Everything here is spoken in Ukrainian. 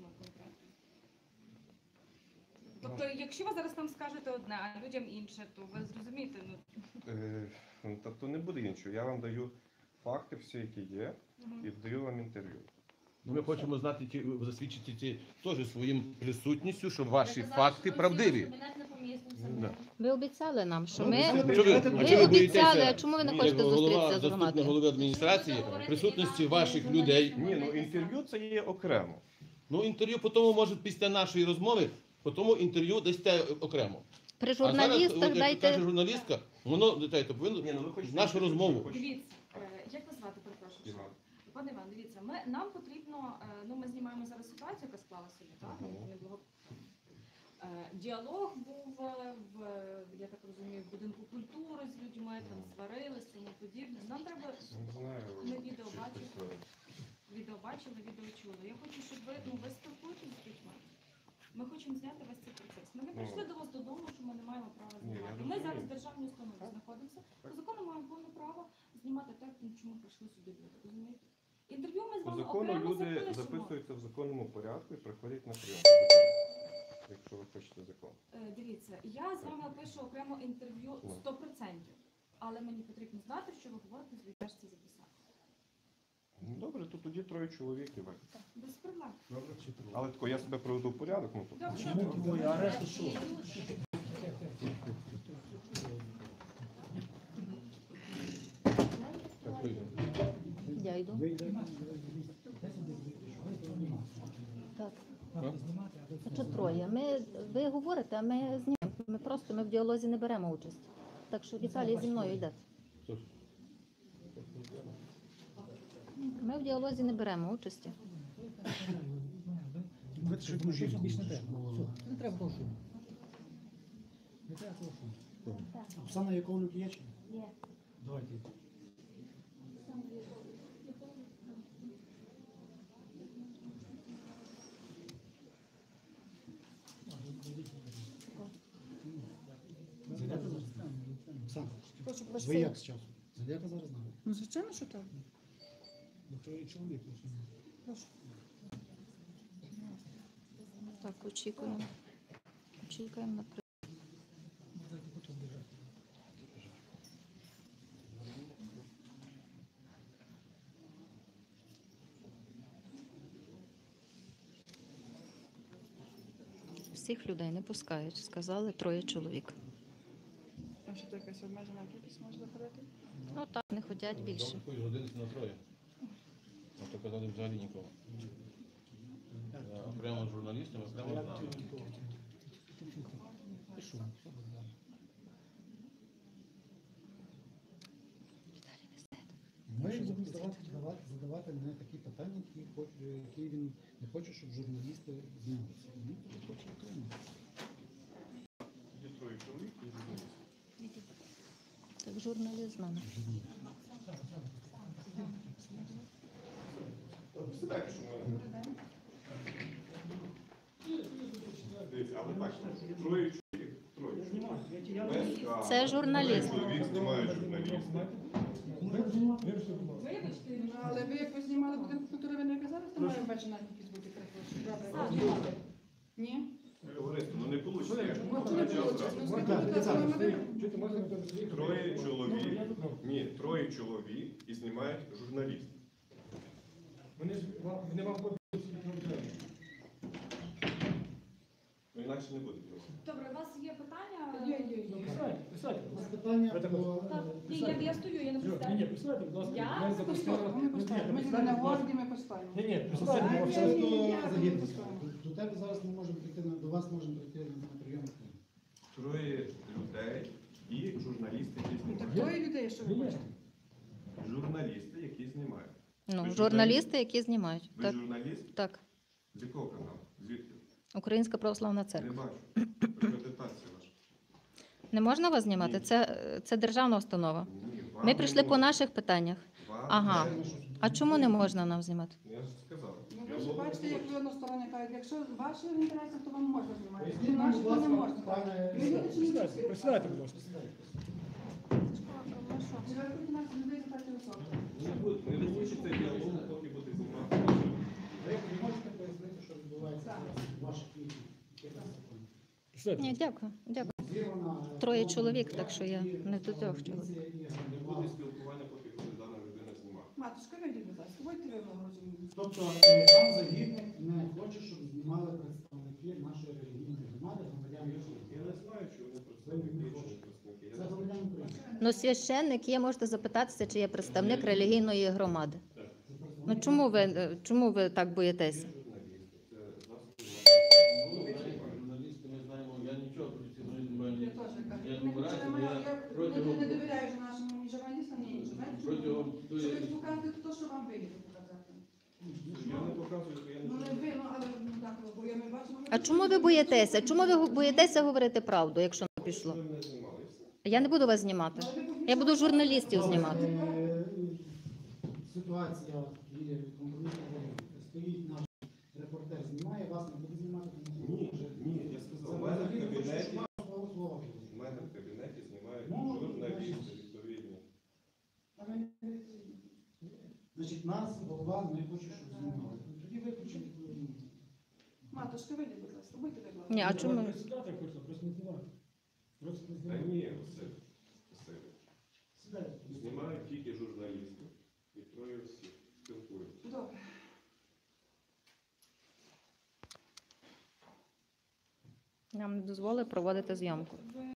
бачимо конкретно. Тобто, якщо ви зараз нам скажете одне, а людям інше, то ви зрозумієте, ну Е, ну, Тобто не буде іншого. Я вам даю факти, всі, які є, мгм. і даю вам інтерв'ю. Ну, Ми хочемо знати ті, засвідчити ті теж своїм присутністю, що ваші факти правдиві. Да. Ви обіцяли нам, що Ну, ми. Ви а чого ви обіцяли, а чому ви не Ні, хочете голова, зустрітися з заступник громадою? голови адміністрації, присутності ваших людей? Ні, ну інтерв'ю це є окремо. Ну, інтерв'ю по тому, може, після нашої розмови, по тому інтерв'ю дасте окремо. При А зараз, журналістах от, як дайте. каже журналістка, воно дайте, повинно Ні, ну ви хочете нашу розмову. Дивіться, е, як вас звати, перепрошую? Іван. Пане Іван, дивіться, ми, нам потрібно, е, ну ми знімаємо зараз ситуацію, яка склалася собі, так? Мгм. Ну, Е, Діалог був е, в, я так розумію, в будинку культури з людьми, там сварилися, тому подібне. Нам треба Не знаю. Ми відео чи бачили. це- відео бачили, відео чули. Я хочу, щоб ви ну ви спілкуєтесь з людьми. Ми хочемо зняти весь цей процес. Ми не прийшли до вас додому, що ми не маємо права Ні, знімати. Ми зараз в державній установі знаходимося. По закону маємо повне право знімати те, ну, чому прийшли сюди люди. Розумієте? Інтерв'ю ми з По вами закону окремо люди запишемо. записуються в законному порядку і приходять на прийом. Якщо ви хочете закон. Е, Дивіться, я з вами пишу окремо інтерв'ю Ну. 100%. Але мені потрібно знати, що ви говорите з відверсті записати. Ну, Добре, то тоді троє чоловік і ви. Без проблем. Але тако я себе приведу в порядок, ну то. Добре. Так, вийде. Я йду. Так. А? А що троє? Ми, ви говорите, а ми знімаємо. Ми просто ми в діалозі не беремо участь. Так що Віталій зі мною йде. Що ж? Ми в діалозі не беремо участі. Не треба. Все, Не треба того шуму. Не треба того шуму. Оксана Яковлюк є чи? Є. Давайте. Оксана, ви як з часу? Зайдете зараз? Ну, звичайно, що так. Ну, то і чоловік. лише. Так, очікуємо. Очікуємо на при- всіх людей не пускають. Сказали троє чоловік. А що то якась обмежена кількість може заходити? Ну так, не ходять більше. Годинці на троє. А то казали взагалі нікого. А Окремо з журналістами, окремо з нами. І шум. Ми будемо задавати, задавати, задавати не такі питання, які, хоч, які він не хоче, щоб журналісти знялися. Він хоче окремо. Тоді троє чоловік і журналіст. Так, журналіст з нами. Сідайте, що ми. Дивіться, але бачите, троє чоловік, троє чоловік. Це журналіст. Чоловік знімає журналіста. Вибачте, Ну, але ви як ви знімали будинку культури, ви не казали, що має обмежена кількість бути перепрошую. Добре. Ні? Товариство, ну не вийде. Ну, не вийде. Ну, скільки Так, ви так, казали, так. ми- Троє чоловік. Ні, троє чоловік і знімають журналіст. Вони ж вам вони вам Ну інакше не буде. Добре, у вас є питання? Є, є, є. Присядьте, присядьте. У нас питання Ви так ні, я, я стою, я не Ні, ні, представляю. присядьте, будь ласка. Я? Ми запустили. Ми поставимо. Ми не на присядьте, ласка. ми поставимо. Ні, ні, присядьте, ні, будь ні, ласка. ні, ні. Просто загідності. До тебе зараз не можемо прийти, на- до вас можемо прийти на прийом. Троє людей і журналісти, які Ну, знімають. троє людей, що ви Ні, ні. хочете? Журналісти, які знімають. Ну, Ви журналісти, які знімають. Ви Так, журналіст? так. З якого каналу? Звідки? Українська православна церква. Не бачу. Акредитація ваша. Не можна вас знімати? Ні. Це, це державна установа. Ні, вам Ми не прийшли по можна. наших питаннях. Вам Ага. не можна. А чому не можна нам знімати? Я ж сказав. Ну, ви ж бачите, як ви односторонньо кажете, якщо ваші інтереси, то вам можна знімати. Якщо Поясніть, наші, будь то не ласка, можна. пане- Ми люди чи ні? Присядьте, присядьте, будь ласка. Чи ви хочете нас людей задати високо? Не буде- Не вийде цей діалог, поки буде знімати. Ви можете пояснити, що відбувається Сядьте. Ні, дякую, дякую. Троє е, чоловік, так що я не до трьох е, чоловік. Не буде спілкування, поки коли дана людина знімає. Матушка, вийдіть, будь ласка, будьте ви розумієте. Тобто е, сам загідник не хоче, щоб знімали представники нашої релігійної громади, громадян України. Я не знаю, чи вони представники, не представники. Це громадян України. Ну, священник є, можете запитатися, чи є представник релігійної громади. Ну чому ви е, чому ви так боїтеся? Журналісти, це засоби Журналісти, ми знаємо, я нічого про ці не знімаю. Я теж кажу. Я Ми вибираю, нічого не я маємо. Я протягом- не довіряю вже нашому ні журналістам, ні іншим. Знаєте, чому? Протягом Що ви показуєте те, що вам вигідно показати. Я не показую, я не Ну не знаю. ви, ну але ну так, бо я ми бачимо. А чому ви боїтеся? Чому ви боїтеся говорити правду, якщо не пішло? Ви мене знімали. Я не буду вас знімати. Я буду журналістів знімати. Е, Ситуація і компромісна стоїть наш репортер, знімає вас, не буде знімати. тому що Ні, вже- ні, я сказав, Це у мене в взагалі хочу, кабінеті, щоб вас слово слово було. у мене в кабінеті знімають Ну, журналісти відповідні. Але, Значить, нас голова не хоче, щоб. Ну, Тоді виключимо. ну, Матушка, вийдіть, будь ласка, будьте ви ласка. Ні, а чому? Сідати хочете, просто не знімати. Просто не Та ні, все. все. Сідайте. Знімають тільки журналісти. І троє всі спілкуються. Добре. Нам не дозволили проводити зйомку. Ви